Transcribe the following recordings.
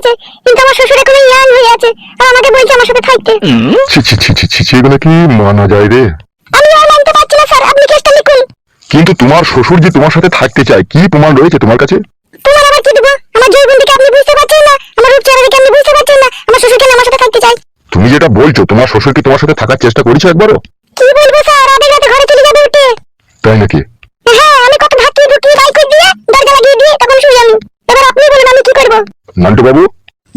হয়েছে কিন্তু আমার শ্বশুর এখন ইয়াং হয়ে আছে আর আমাকে বলছে আমার সাথে থাকতে। ছি ছি ছি ছি ছি এগুলো কি মানা যায় রে? আমি আর মানতে পারছি না স্যার আপনি কেসটা লিখুন। কিন্তু তোমার শ্বশুর যে তোমার সাথে থাকতে চায় কি প্রমাণ রয়েছে তোমার কাছে? তোমার আবার কি দেবো? আমার যৌবন থেকে আপনি বুঝতে পারছেন না? আমার রূপ চেহারা দেখে আপনি বুঝতে পারছেন না? আমার শ্বশুর কেন আমার সাথে থাকতে চাই তুমি যেটা বলছো তোমার শ্বশুর কি তোমার সাথে থাকার চেষ্টা করেছে একবারও? কি বলব স্যার? আধে রাতে ঘরে চলে যাবে উঠে। তাই নাকি? হ্যাঁ আমি কত ঢুকিয়ে গাই দিয়ে দরজা লাগিয়ে দিয়ে তখন শুয়ে আমি এবার আপনি বলুন আমি কি করব নান্টু বাবু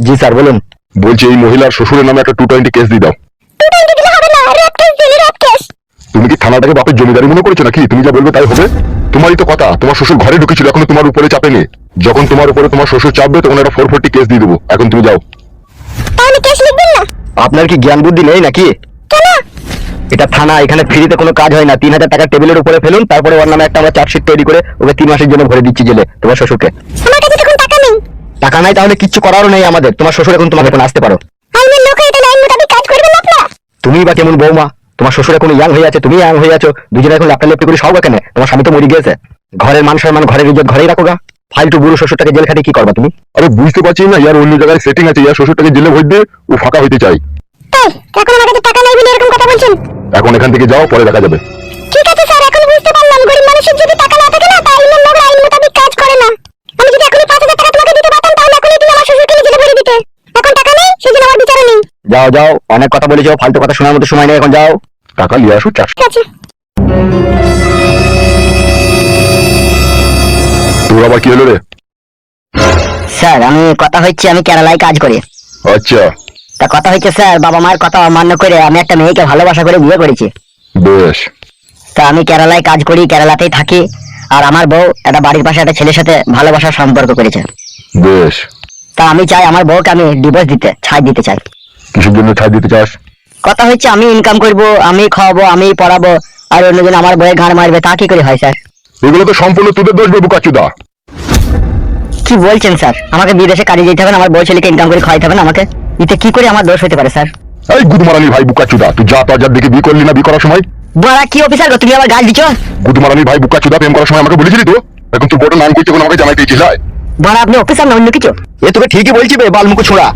জি স্যার বলুন। বলছি এই মহিলার শ্বশুরের নামে একটা টু টোয়েন্টি কেস দিয়ে দাও। তুমি কি থানাটাকে বাপের জমিদারি মনে করছ নাকি? তুমি যা বলবে তাই হবে? তোমারই তো কথা তোমার শ্বশুর ঘরে ঢুকেছিল এখনও তোমার উপরে চাপেনি যখন তোমার উপরে তোমার শ্বশুর চাপবে তখন একটা ফোর ফোরটি কেস দিয়ে দেবো। এখন তুমি যাও। তাহলে কেস লিখবেন না? আপনার কি জ্ঞান বুদ্ধি নেই নাকি? এটা থানা এখানে ফ্রিতে কোনো কাজ হয় না। তিন হাজার টাকা টেবিলের উপরে ফেলুন তারপরে ওর নামে একটা আমরা চার্জশিট তৈরি করে ওকে তিন মাসের জন্য ভরে দিচ্ছি জেলে তোমার শ্বশুরকে। আমার কাছে টাকা নেই। টাকা নাই তাহলে কিচ্ছু করারও নেই আমাদের। তোমার শ্বশুর এখন তোমাকে এখন আসতে পারো। তুমি বা কেমন বৌমা? তোমার শ্বশুর এখন ইয়াং হয়ে আছে তুমি ইয়াং হয়ে আছো। দুজনে এখন লেপটা লেপটি করে সব এখানে তোমার স্বামী তো মরে গিয়েছে। ঘরের মান সম্মান ঘরের ইজ্জত ঘরেই রাখো গা। ফালতু বুড়ো শ্বশুরটাকে জেল খাটিয়ে কি করবা তুমি? আরে বুঝতে পারছি না ইয়ার অন্য জায়গায় সেটিং আছে ইয়ার শ্বশুরটাকে জেলে ভোট দিয়ে ও ফাঁকা হইতে চাই তাই? এখন আমার কাছে টাকা নেই বলে এরকম কথা বলছেন? এখন এখান থেকে যাও পরে দেখা যাবে। ঠিক আছে স্যার এখন বুঝতে পারলাম গরিব মানুষের যদি টাকা না থাকে না যাও যাও অনেক কথা বলেছ ফালতু কথা শোনার মতো সময় নেই এখন যাও। টাকা নিয়ে আসো আছে। তোর আবার কি হলো রে? স্যার আমি কথা হচ্ছে আমি কেরালায় কাজ করি। আচ্ছা। তা কথা হচ্ছে স্যার বাবা মায়ের কথা অমান্য করে আমি একটা মেয়েকে ভালোবাসা করে বিয়ে করেছি। বেশ। তা আমি কেরালায় কাজ করি কেরালাতেই থাকি আর আমার বউ একটা বাড়ির পাশে একটা ছেলের সাথে ভালোবাসার সম্পর্ক করেছে। বেশ। তা আমি চাই আমার বউকে আমি ডিভোর্স দিতে ছাড় দিতে চাই। কিসের জন্য ছাড় দিতে চাস? কথা হচ্ছে আমি ইনকাম করব আমি খাওয়াবো আমি পড়াবো আর অন্যজন আমার বউয়ে গান মারবে তা কি করে হয় স্যার? এগুলো তো সম্পূর্ণ তোদের দোষ বাবু কাচুদা কি বলছেন স্যার? আমাকে বিদেশে কাজে যেতে হবে না আমার বউ ছেলেকে ইনকাম করে খাওয়াইতে হবে না আমাকে? এতে কি করে আমার দোষ হতে পারে স্যার? এই গুদমারানি ভাই বুকাচুদা তুই যা তার যার দিকে বিয়ে করলি না বিয়ে করার সময়? বড়া কি অফিসার গো তুমি আবার গাল দিচ্ছ গুদমারানি ভাই বুকাচুদা প্রেম করার সময় আমাকে বলেছিলি তো? এখন তুই বড় নাম করতে এখন আমাকে জানাইতে ইচ্ছিস বড়া আপনি অফিসার না অন্য কিছু? এ তোকে ঠিকই বলছি বে বালমুখো ছোড়া।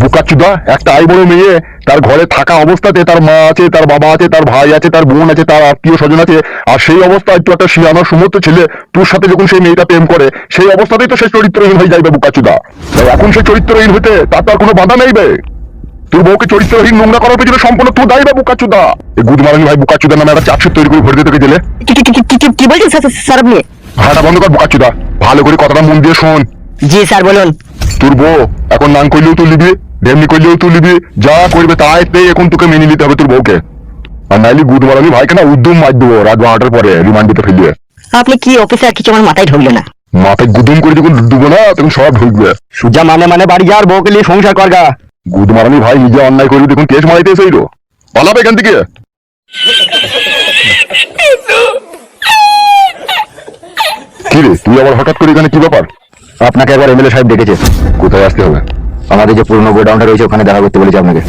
বুকাচুদা একটা আই বড় মেয়ে তার ঘরে থাকা অবস্থাতে তার মা আছে তার বাবা আছে তার ভাই আছে তার বোন আছে তার আত্মীয় স্বজন আছে আর সেই অবস্থায় তুই একটা শিয়ানোর সমস্ত ছেলে তোর সাথে যখন সেই মেয়েটা প্রেম করে সেই অবস্থাতেই তো সে চরিত্রহীন হয়ে যাবে বুকাচুদা। এখন সে চরিত্রহীন হতে তার তো আর কোনো বাধা নেই বে। তোর বউকে চরিত্রহীন নোংরা করার পেছনে সম্পূর্ণ তুই দায়ী বা বুকাচুদা। এই গুদমারানি ভাই বুকাচুদা নামে একটা চাপসিট তৈরি করে ভরে দিয়ে তোকে জেলে কি কি- কি- কি- কি- কি বলছেন স্যার আপনি? হাঁটা বন্ধ কর বুকাচুদা। ভালো করে কথাটা মন দিয়ে শোন। জি স্যার বলুন। তোর বউ এখন নান করলেও তুই লিবি ডেমনি করলেও তুই লিবি যা করবে তাই পেয়ে এখন তোকে মেনে নিতে হবে তোর বউকে। আর নাইলে গুদ মারানি ভাইকে না উদ্যম মার দেবো রাত বারোটার পরে রিমান্ড দিতে ফেলিয়ে। আপনি কি অফিসার কিছু আমার মাথায় ঢুকলো না? মাথায় গুদুম করে যখন ডুবো না তখন সব ঢুকবে। সুজা মানে মানে বাড়ি যা আর বউকে নিয়ে সংসার করগা গুদ মারানি ভাই নিজে অন্যায় করবি দেখুন কেস মারাইতে এসেই রো। পালাবে এখান থেকে। কি রে তুই আবার হঠাৎ করে এখানে কি ব্যাপার? আপনাকে একবার এমএলএ সাহেব ডেকেছে কোথায় আসতে হবে? আমাদের যে পুরনো গোডাউনটা রয়েছে ওখানে দেখা করতে বলেছে আপনাকে।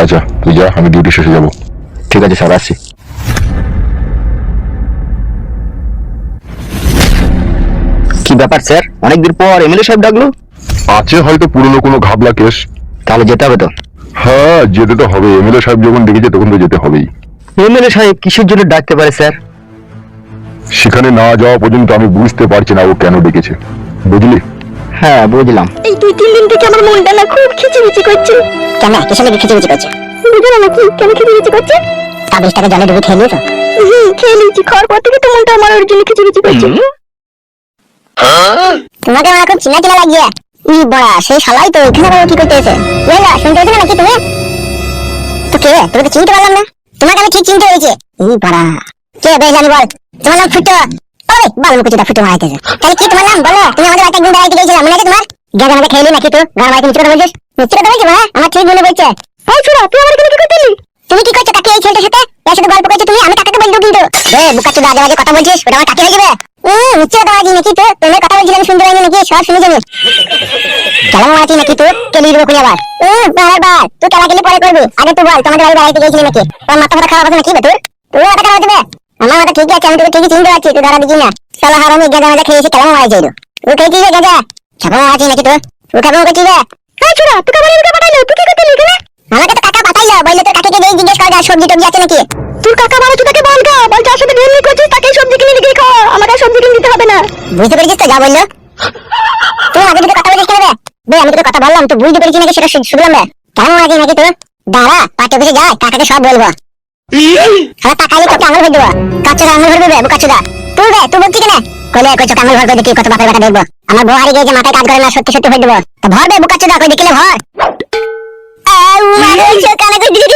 আচ্ছা তুই যা আমি ডিউটি শেষে যাব। ঠিক আছে স্যার আসছি। কি ব্যাপার স্যার? অনেকদিন পর এমএলএ সাহেব ডাকলো। আছে হয়তো পুরনো কোনো ঘাবলা কেস। তাহলে যেতে হবে তো। হ্যাঁ যেতে তো হবে। এমএলএ সাহেব যখন ডেকেছে তখন তো যেতে হবেই। এমএলএ সাহেব কিসের জন্য ডাকতে পারে স্যার? সেখানে না যাওয়া পর্যন্ত আমি বুঝতে পারছি না ও কেন ডেকেছে। বুঝলি? হ্যাঁ বুঝলাম এই দুই তিন দিন থেকে আমার মনটা না খুব খিচিমিচি করছে। কেন? কিসের লেগে খিচিমিচি করছে? বুঝলো না কি কেন খিচিমিচি করছে? কাবিশ টাকা জলে ডুবে খেয়ে নিয়েছো? হুম খেয়ে নিয়েছি। খাওয়ার পর থেকে তো মনটা আমার ওর জন্য খিচিমিচি করছে। তোমাকে আমার খুব চিনা চিনা লাগিয়ে। ই বড়া সেই শালাই তো এখানে আবার কি করতে এসে? লেলা শুনতে পেয়েছ নাকি তুমি? তো কে? তুমি তো চিনতে পারলাম না। তোমাকে আমি ঠিক চিনতে পেরেছি। ই বড়া। কে বেশ জানি বল? তোমার নাম ফুটো। বাল মুকুচিটা ফুটো মারাইতেছে তাহলে কি তোমার নাম? বলো। তুমি আমাদের বাড়িতে একদিন বেড়াইতে গিয়েছিলাম মনে আছে তোমার? গেছে আমাকে খেয়ে নাকি তো গান বাড়িতে মিথ্যে বলছিস? মিথ্যে কথা বলছিস হ্যাঁ আমার ঠিক মনে বলছে এই ছোড়া তুই আমার কি করতেলি তুমি কি করছ কাকে এই ছেলেটার সাথে? এর সাথে গল্প করছ তুমি? আমি কাকাকে বলব কিন্তু। এ বুকাচ্ছো আজে বাজে কথা বলছিস? ওটা আমার কাকে হয়ে যাবে। হুম মিথ্যে কথা বলছিস নাকি তো তুমি কথা বলছিস আমি শুনতে পাইনি নাকি? সব শুনে যাব। কেমন মারাচ্ছিস নাকি তুই কেলি দেবো খুঁজে আবার। হুম বারবার বার তুই কেলা কেলি পরে করবি। আগে তুই বল তোমাদের বাড়ি বেড়াইতে গিয়েছিলি নাকি? তোর মাথা খারাপ আছে নাকি বে তোর? তুই মাথা খারাপ আছে বে? আমার ঠিকই আছে আমি তোকে ঠিকই চিনতে পারছি তুই ধরা দিচ্ছি না। সালা হারামি গেঁজা মাজা খেয়েছি কেমন তুই খেয়েছিস রে গেঁজা নাকি তুই তুই কেমন করছিস হ্যাঁ ছোড়া তোকে পাঠাইলো তুই কি করতে লিখে আমাকে তো কাকা পাঠাইলো বলল তোর কাকাকে গিয়ে জিজ্ঞেস কর সবজি টবজি আছে নাকি? তোর কাকা বলে তোকে বল গা বল যার সাথে করছিস তাকে সবজি কিনে দিকে খাওয়া আমাকে সবজি কিনে দিতে হবে না। বুঝতে পেরেছিস তো যা বলল? তুই আগে যদি কথা বলিস কেন রে বে আমি তোকে কথা বললাম তুই বুঝতে পেরেছিস নাকি সেটা শুনলাম রে। কেমন আগে নাকি তোর? দাঁড়া পার্টি অফিসে যায় কাকাকে সব বলব। হ্যাঁ টাকালে তোকে আঙুল ভরে দেবো। কাচ্চা আঙুল ভরবে বে কাচ্চা তুই বে তুই বলছিস কেন কইলে কই চোখ আঙুল ভরবে দেখি, কত বাপের কথা দেখব। আমার বউ হারিয়ে গিয়ে যে মাথায় কাজ করে না, সত্যি সত্যি হয়ে দেবো। তা ভর বে বুকাচ্চা কই দেখিলে ভর। আউ মারে চোখ কানা কই দিলি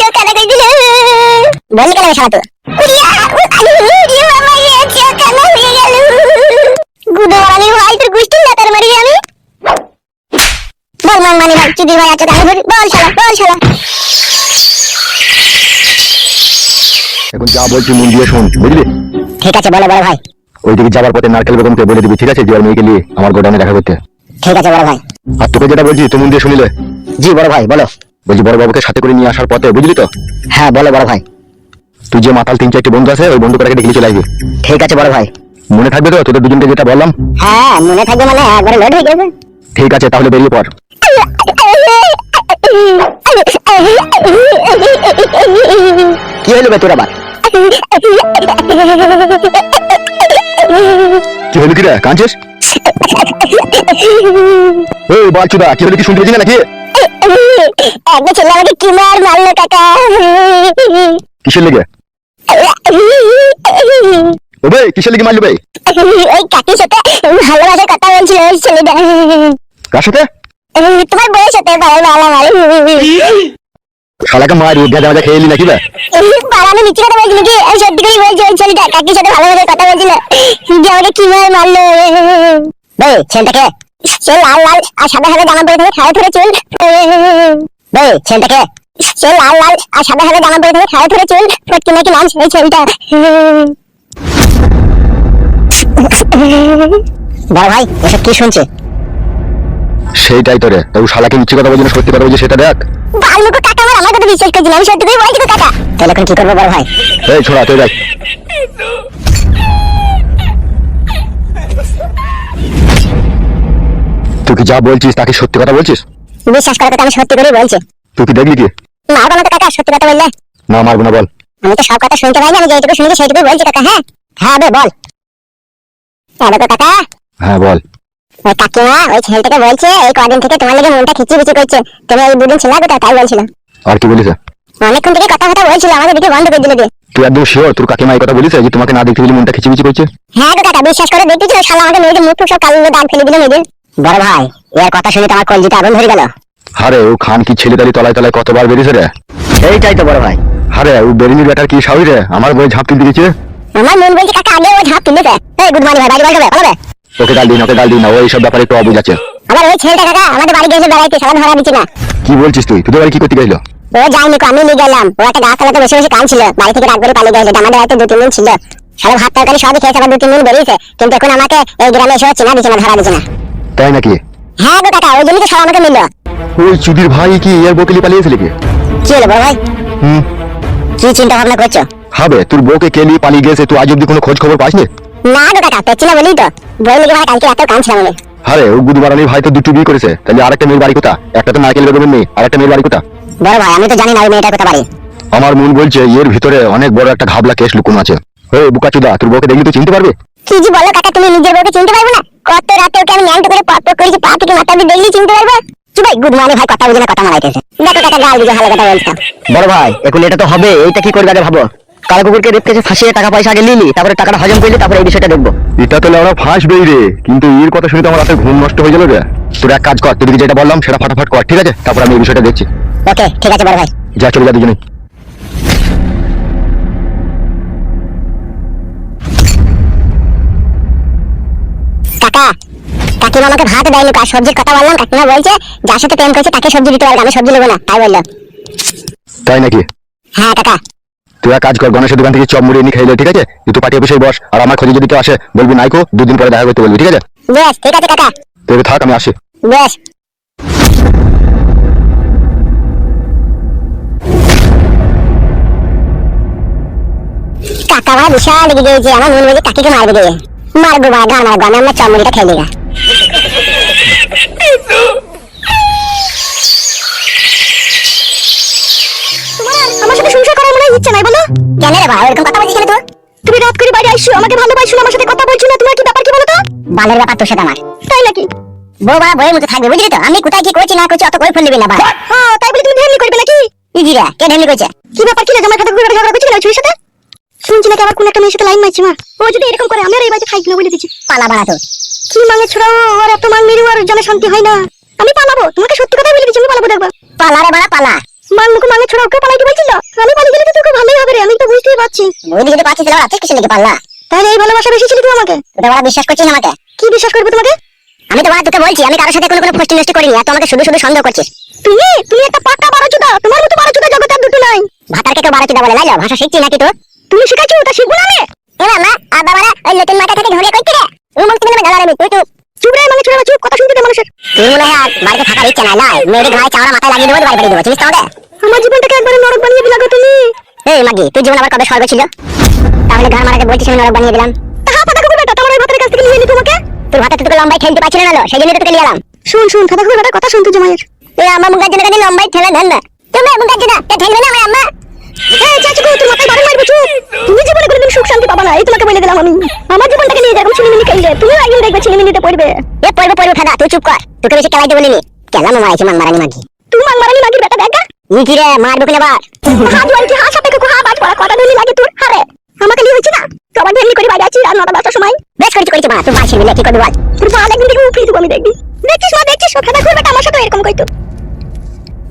চোখ কানা কই দিলে। বললি কেন শালা তুই? গুদো আমি ভাই তোর গুষ্টি লাতার মারি আমি। বল মান ভাই চুদি ভাই আছে তাহলে বল শালা বল শালা। এখন যা বলছি মন দিয়ে শোন বুঝলি? ঠিক আছে বলো বড় ভাই। ওইদিকে যাবার পথে নারকেল বেগমকে বলে দিবি ঠিক আছে? যে মেয়েকে নিয়ে আমার গোডাউনে দেখা করতে। ঠিক আছে বড় ভাই। আর তোকে যেটা বলছি তুই মন দিয়ে শুনিলে। জি বড় ভাই বলো। বলছি বড় বাবুকে সাথে করে নিয়ে আসার পথে বুঝলি তো? হ্যাঁ বলো বড় ভাই। তুই যে মাতাল তিন চারটি বন্ধু আছে ওই বন্ধু কটাকে ডেকে চলে আসবি। ঠিক আছে বড় ভাই। মনে থাকবে তো? তোদের দুজনকে যেটা বললাম। হ্যাঁ মনে থাকবে মানে একবারে ঠিক আছে তাহলে বেরিয়ে পড়। কি হলো বে তোর আবার? কি হলো কি রে? কাঁদছিস? এই বালচুদা কি হলো কি শুনতে পেয়েছি না নাকি? একবার ছেলে আমাকে কি মার মারলো কাকা? কিসের লেগে? ও ভাই কিসের লেগে মারলো ভাই ওই কাকির সাথে ভালোবাসার কথা বলছিল ওই ছেলেটা। কার সাথে? তোমার বয়স হতে পারে ভালো মারি শালাকে মারি গাঁজা মাজা খেয়ে নাকি বে? পাড়ানো নিচে কথা বলছিল কি আমি সত্যি করেই বলছি ওই ছেলেটা কাকির সাথে ভালোবাসার কথা বলছিল যে আমাকে কি মার মারলো বে, ছেলেটাকে, সে লাল লাল আর সাদা সাদা জামা পরে থাকে খাড়ে ধরে চুল। বে, ছেলেটাকে, সে লাল লাল আর সাদা সাদা জামা পরে থাকে খাড়ে ধরে চুল। ফটকি নাকি নাম সেই ছেলেটা। বড় ভাই, এসব কি শুনছে? সেইটাই তো রে। তো শালাকে মিথ্যে কথা বলছি না সত্যি কথা বলছি সেটা দেখ। বালমুকু কাকা আমার আমার কথা বিশ্বাস করছিল আমি সত্যি করে বলছি তো কাকা তাহলে এখন কি করব বড় ভাই? এই ছোড়া তুই দেখ। তুই কি যা বলছিস তাকে সত্যি কথা বলছিস? বিশ্বাস করার কথা আমি সত্যি করে বলছি। তুই কি দেখলি কি? না তো কাকা সত্যি কথা বললে। না মারবো না বল। আমি তো সব কথা শুনতে পাই না আমি যেটুকু শুনেছি সেইটুকুই বলছি কাকা হ্যাঁ? হ্যাঁ বে বল। হ্যাঁ কাকা। হ্যাঁ বল। কাকিমা ওই ছেলেটাকে বলছে এই কদিন থেকে তোমার লেগে মনটা খিচি বিচি করছে। তুমি এই দুদিন ছিল কোথায়? তাই বলছিল। আর কি বলিস অনেকক্ষণ থেকে কথা কথা বলছিল আমাদের দিকে বন্ধ করে দিল দিয়ে। তুই একদম শিওর তোর কাকিমা এই কথা বলিস যে তোমাকে না দেখতে পেলে মনটা খিচিমিচি করছে? হ্যাঁ গো কাকা বিশ্বাস করে দেখতেছিল শালা আমাকে মেয়েদের মুখ সব কালো দাগ ফেলে দিল মেয়েদের। বড় ভাই এর কথা শুনে তো আমার কলজিতে আগুন ধরে গেল। আরে ও খান কি ছেলে তালি তলায় তলায় কতবার বেরিয়েছে রে? এইটাই তো বড় ভাই। আরে ও বেরিনি বেটার কি সাহস রে? আমার বই ঝাঁপ তুলতে দিয়েছে আমার মন বলছে কাকা আগে ও ঝাঁপ তুলেছে। এই গুড মর্নিং ভাই বাড়ি বলবে বলবে ওকে গাল দিন ওকে গাল দিন না ওই সব ব্যাপারে একটু অবুঝ আছে। আবার ওই ছেলেটা কাকা আমাদের বাড়ি গেছে বেড়াইতে সারা ধরা দিচ্ছে না। কি বলছিস তুই? তোদের বাড়ি কি করতে গেছিল? ও যাইনি আমি নিয়ে গেলাম। ও একটা গাছতলাতে বসে বসে কাঁদছিল। বাড়ি থেকে রাগ করে পালিয়ে গেছে আমাদের হয়তো দু তিন দিন ছিল। সব ভাত তরকারি সবই খেয়েছে আবার দু তিন দিন বেরিয়েছে। কিন্তু এখন আমাকে এই গ্রামে এসে চেনা দিচ্ছে না ধরা দিচ্ছে না। তাই নাকি? হ্যাঁ গো কাকা ওই জন্যই তো সব আমাকে মিলল ওই চুদির ভাই কি এর বকেলি পালিয়েছিল কি কি হলো ভাই? হুম। কি চিন্তা ভাবনা করছ? হবে তোর বউকে কে নিয়ে পালিয়ে গেছে তুই আজ অব্দি কোনো খোঁজ খবর পাসনি? না গো কাকা পেছি না বলি তো। বই লেগে ভাই কালকে এত কাঁদছিলাম আমি আরে ও গুদুবারানির ভাই তো দুটো বিয়ে করেছে তাহলে আরেকটা মেয়ের বাড়ি কোথা একটা তো নারকেল বেগমের মেয়ে আরেকটা মেয়ের বাড়ি কোথা বড় ভাই আমি তো জানি না ওই মেয়েটার কথা বাড়ি। আমার মন বলছে এর ভিতরে অনেক বড় একটা ঘাবলা কেস লুকোনো আছে। ও বুকাচুদা তোর বউকে দেখলি তুই চিনতে পারবি? কি জি বলো কাকা তুমি নিজের বউকে চিনতে পারবে না? কত রাতে ওকে আমি ন্যাংটো করে পট করেছি পা থেকে মাথা অব্দি দেখলি চিনতে পারবে? কি ভাই গুড মর্নিং ভাই কথা বুঝে না কথা মারাইতেছে দেখো কাকা গাল দিয়ে ভালো কথা বলছো। বড় ভাই এখন এটা তো হবে এইটা কি করবে আগে ভাবো? কালো কুকুরকে রেপ কেসে ফাঁসিয়ে টাকা পয়সা আগে নিলি তারপরে টাকাটা হজম করলি তারপরে এই বিষয়টা দেখব। এটা তো আমরা ফাঁসবেই রে। কিন্তু এর কথা শুনে তো আমার রাতে ঘুম নষ্ট হয়ে গেল রে। তোর এক কাজ কর তোকে যেটা বললাম সেটা ফাটাফাট কর ঠিক আছে? তারপর আমি এই বিষয়টা দেখছি। ওকে ঠিক আছে বড় ভাই। যা চলে যা দুজনে কাকা কাকিমা আমাকে ভাত দেয়নি কার সবজির কথা বললাম কাকিমা বলছে যার সাথে প্রেম করছে তাকে সবজি দিতে পারবে আমি সবজি নেব না তাই বলল। তাই নাকি? হ্যাঁ কাকা। তুই এক কাজ কর গণেশের দোকান থেকে চপ মুড়ি এনে খাইলে ঠিক আছে? তুই পার্টি অফিসে বস আর আমার খোঁজে যদি কেউ আসে বলবি নাইকো দুদিন পরে দেখা করতে বলবি ঠিক আছে? বেশ ঠিক আছে কাকা। তুই থাক আমি আসি। বেশ। কাকা ভাই বিশাল লেগে আমার মনে হচ্ছে কাকিকে মারবে গিয়ে মারবো বাবা গান মারবো আমি আমার চপ মুড়িটা খাই লেগা চমড়িটা খেয়ে নিগা কেন রে ভাই এরকম কথা বলছিস কেন তুই তুমি রাত করে বাইরে আইসো আমাকে ভালোবাসো আমার সাথে কথা বলছো না তোমার কি ব্যাপার কি বলো তো? বালের ব্যাপার তোর সাথে আমার। তাই নাকি? বউ বা বউয়ের মতো থাকবে বুঝলি তো? আমি কোথায় কি করছি না করছি অত করে ফেলবি না ভাই। হ্যাঁ তাই বলে তুমি ঢেমনি করবে নাকি? ইজি রে কে ঢেমনি করছে? কি ব্যাপার কি লাগে আমার খাতা ঘুরে ঝগড়া করছি না ছুরির সাথে? শুনছি নাকি আবার কোন একটা মেয়ের সাথে লাইন মারছে মা। ও যদি এরকম করে আমি আর এই বাড়িতে থাকি না বলে দিচ্ছি। পালা বাড়া তো কি মাঙে ছড়াও ওর এত মাং মেরু আর জনে শান্তি হয় না। আমি পালাবো তোমাকে সত্যি কথা বলে দিচ্ছি আমি পালাবো দেখবা। পালা রে বাড়া পালা। মাং মুখে মাঙে ছড়াও কে পালাইতে বলছিল? আমি পালিয়ে গেলে তো তোকে ভালোই হবে রে আমি তো বুঝতেই পারছি। বৌদি যদি পাচ্ছিস তাহলে আছিস কিছু লেগে পাল্লা? তাহলে এই ভালোবাসা বেশি ছিল তুই আমাকে তুই তো বিশ্বাস করছিস আমাকে? কি বিশ্বাস করবে তোমাকে? আমি তো বাড়া তোকে বলছি আমি কারোর সাথে কোনো কোনো পোস্ট নষ্ট করিনি আর তুই আমাকে শুধু শুধু সন্দেহ করছিস। তুমি? তুমি একটা পাক্কা বারোচুদা তোমার মতো জগতে দুটো নাই। ভাতারকে কেউ বারো চিন্তা বলে লাইলো? ভাষা শিখছি নাকি তো তুমি শিখাচ্ছো তা শিখব না আমি? এ মামা আর বাবারা ওই নতুন মাথা থেকে ঝরে করতে রে। ও মুক্তি মিলে গেল রে তুই তো চুপ মানে ছড়া চুপ কথা শুনতে মানুষের। তুই মনে হয় বাড়িতে থাকার ইচ্ছে নাই নয় মেয়েদের ঘাড়ে চাওড়া মাথায় লাগিয়ে দেবো বাড়ি বাড়ি দেবো চিনিস তো আমার জীবনটাকে একবারে নরক বানিয়ে দিলা তুমি। এই মাগি তুই জীবন আবার কবে স্বর্গ ছিল? তাহলে ঘর মারাকে বলছিস আমি নরক বানিয়ে দিলাম। তাহা পাতা কুকুর বেটা তোমার ওই ভাতের কাছ থেকে নিয়ে নি তোমাকে? তোর হাতে তোকে লম্বাই ঠেলতে পারছিল না সেই জন্য তোকে নিয়ে এলাম। শুন শুন খাতা কুকুর বেটা কথা জমায়ের তুই আমার মুখের জন্য লম্বাই ঠেলে ধর না? তুমি মুখের জন্য? ঠেলবে না আমার আম্মা? এই চাচু কই তোর মাথায় বাড়ি মারবো চুপ। তুমি জীবনে কোনোদিন সুখ শান্তি পাবা না এই তোমাকে বলে দিলাম আমি। আমার জীবনটাকে নিয়ে যাব ছিনিমিনি খেললে তুমিও একদিন দেখবে ছিনিমিনিতে পড়বে। এ পড়বে পড়বে ফাদা তুই চুপ কর। তোকে বেশি খেলাইতে বলিনি মাগি। তুই মাং মাগির বেটা দেখা ই কি রে মারবো কিনা বার হাত ওয়াইটি হাত সাপে কুকু হাত পড়া কথা দিলি লাগে তোর? হারে আমাকে নিয়ে হচ্ছে না? তোমার ঢেমনি করে বাইরে আছি আর নটা দশটার সময়। বেশ করেছি করেছি মা তুই বাঁচি মিলে কি করবি বল। তোর একদিন দেবো আমি দেখবি। দেখছিস মা দেখছিস ও খাতা আমার সাথে এরকম কইতো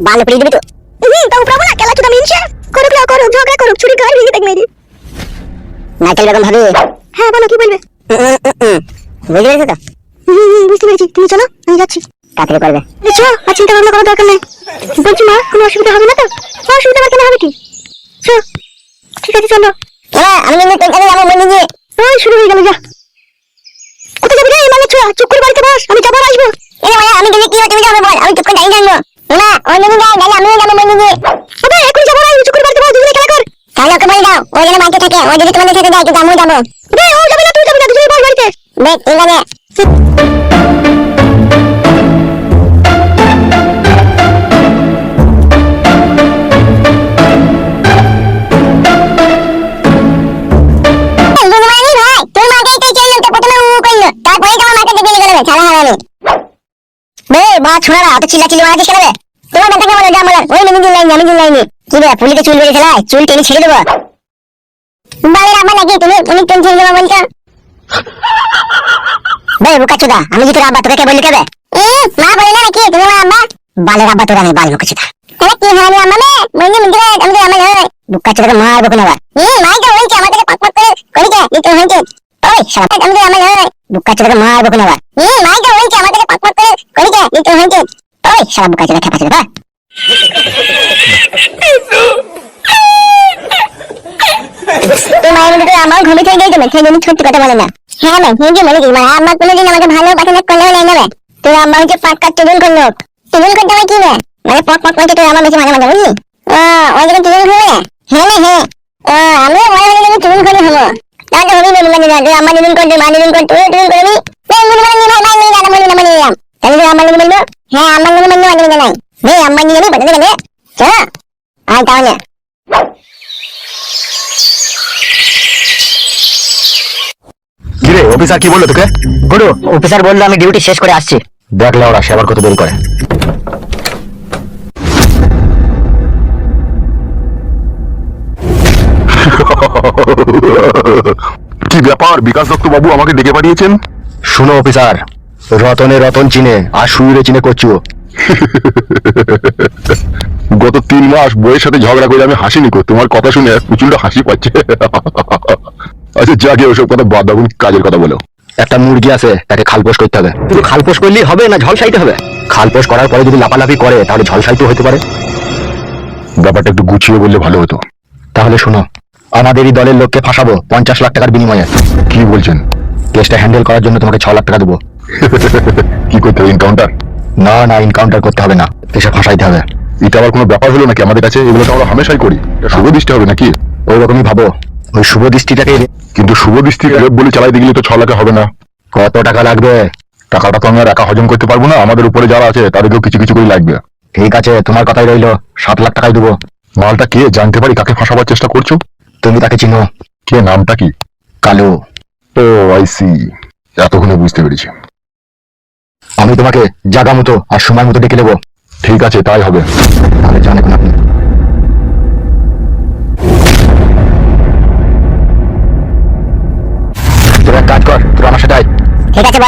বাল দিবি তো? হুম না চুদা মিনছে। করুক না করুক ঝগড়া করুক ছুরি গাড়ি ভেঙে দেখ মেরি নাইটেল বেগম ভাবি। হ্যাঁ বলো কি বলবে? বুঝতে পেরেছ তো? বুঝতে পেরেছি। তুমি চলো আমি যাচ্ছি। তাড়াতাড়ি করবে। দেখছ আর চিন্তা ভাবনা করার দরকার নেই। বলছি মা কোনো অসুবিধা হবে না তো? অসুবিধা বা কেন হবে কি? চো ঠিক আছে চলো। হ্যাঁ আমি কিন্তু টেনশনে যাব বন্ধু জি ওই শুরু হয়ে গেল যা। কোথায় যাবি রে মানে চুপ করে বাড়িতে বস আমি যাব আসব। এ আমি গেলে কি হবে তুমি যাবে বল? আমি চুপ করে দাঁড়িয়ে থাকব। না ওই দিন যাই গেলে আমিও যাব বন্ধু জি আবে এখন যাব না বাড়িতে বস দুজনে খেলা কর। তাহলে ওকে বলে দাও ও যেন বাড়িতে থাকে ও যদি তোমাদের সাথে যায় কিন্তু আমিও যাব। বে ও যাবে না তুই যাবি না দুজনে বস বাড়িতে। বেশ ঠিক আছে। এই গুগমানি ভাই, তোর মাকে এটাই চাইলাম তো, প্রথমে উ করল, তারপরেই তোমার ছাড়া বে, বা অত চিল্লাচিল্লি মারাছিস কেন বে? তোমার আমি। কি আমি কে কে আমার আব্বা? বালের আব্বা তোরা নেই, বাল বোকাচোদা। তাহলে কি হয় আমি আম্মা বে? বললি মিন্টু বে, আমি তো আমার নয়। বোকাচোদাকে মারবো কোনো আবার। এ, মাই আমার থেকে পক পক করে শালা, আমি তো আমার আমার। ওই, শালা বোকাচোদা খেপা ছেলে। তো মায়ের মধ্যে আমার ঘুমে থেকে গেছে সেই জন্য সত্যি কথা বলে না। হ্যাঁ ম্যাম হিন্দি বলে কি মানে আমার কোনোদিন আমাকে ভালো পাঠানো করলেও নেই নেবে। তোর আম্মা হচ্ছে পাক্কা টুজুল করল। টুজুল করতে আমার কি রে মানে পক পক করতে তোর আমার বেশি মাঝে মাঝে বুঝলি? ও ওই জন্য টুজুল হবে হ্যাঁ না হ্যাঁ। ও আমিও মনে মনে যদি টুজুল করে হব। তাহলে হবি না মানে তুই আম্মা নিদিন করতে মা নিদিন করতে টুজুল করবি। এই মনে মনে ভাই ভাই নিয়ে জানা মনে না মনে নিলাম তাহলে তুই আম্মা নিদিন বলব হ্যাঁ আম্মা নিদিন বলব আগে নাই রে আম্মা নিদিন বলতে দেবে চলো আয় তাহলে কিরে অফিসার কি বলল তোকে গুরু অফিসার বলল আমি ডিউটি শেষ করে আসছি. দেখলে ওরা সে আবার কত দেরি করে কি ব্যাপার? বিকাশ দত্ত বাবু আমাকে ডেকে পাঠিয়েছেন? শুনো অফিসার রতনে রতন চিনে আর সুইরে চিনে করছ গত তিন মাস বইয়ের সাথে ঝগড়া করে আমি হাসিনি কো তোমার কথা শুনে প্রচণ্ড হাসি পাচ্ছে। আচ্ছা যাকে ওসব কথা বাদ দাও কাজের কথা বলো। একটা মুরগি আছে তাকে খালপোষ করতে হবে। শুধু খালপোষ করলেই হবে না ঝলসাইতে হবে? খালপোষ করার পরে যদি লাফালাফি করে তাহলে ঝলসাইতে হতে পারে। ব্যাপারটা একটু গুছিয়ে বললে ভালো হতো। তাহলে শোনো আমাদেরই দলের লোককে ফাঁসাবো পঞ্চাশ লাখ টাকার বিনিময়ে। কি বলছেন? কেসটা হ্যান্ডেল করার জন্য তোমাকে ছ লাখ টাকা দেবো। কি করতে হবে এনকাউন্টার না না এনকাউন্টার করতে হবে না। কেসে ফাঁসাইতে হবে। এটা আবার কোনো ব্যাপার হলো নাকি? আমাদের কাছে এগুলো তো আমরা হামেশাই করি। এটা শুভ দৃষ্টি হবে নাকি? ওই রকমই ভাবো। ওই শুভ দৃষ্টিটাকে কিন্তু শুভ দৃষ্টি রেপ বলে চালাইতে গেলে তো ছ লাখে হবে না। কত টাকা লাগবে? টাকাটা তো আমি আর একা হজম করতে পারব না। আমাদের উপরে যারা আছে তাদেরকেও কিছু কিছু করে লাগবে। ঠিক আছে তোমার কথাই রইল। সাত লাখ টাকাই দেবো। মালটা কে? জানতে পারি? কাকে ফাঁসাবার চেষ্টা করছ? তুমি তাকে চিনো। কে? নামটা কি? কালো। ও আই সি এতক্ষণে বুঝতে পেরেছি। আমি তোমাকে জাগা মতো আর সময় মতো ডেকে নেব। ঠিক আছে, তাই হবে। তাহলে জানে কোন আপনি কাজ কর, তোরা আমার সাথে। ঠিক আছে